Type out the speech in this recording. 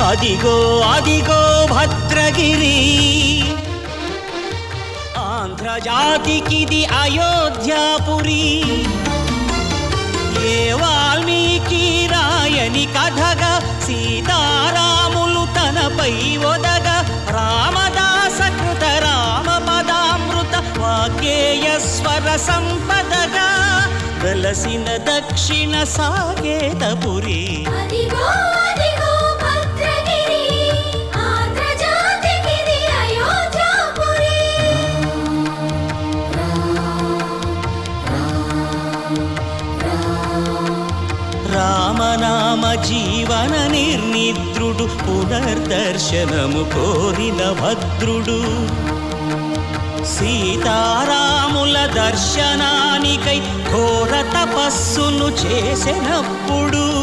అదిగో అదిగో భద్రగిరి. ఆంధ్రజాతికిది అయోధ్యాపురి. ఏ వాల్మీకి రాయని కథగా సీతారాములు తనపై ఒదగ రామదాస కృత రామ పదామృత వాగ్గేయ స్వర సంపదగా వెలసిన దక్షిణ సాగేతపురి జీవన నిర్నిద్రుడు పునర్దర్శనము కోరిన భద్రుడు. సీతారాముల దర్శనానికై ఘోర తపస్సును చేసినప్పుడు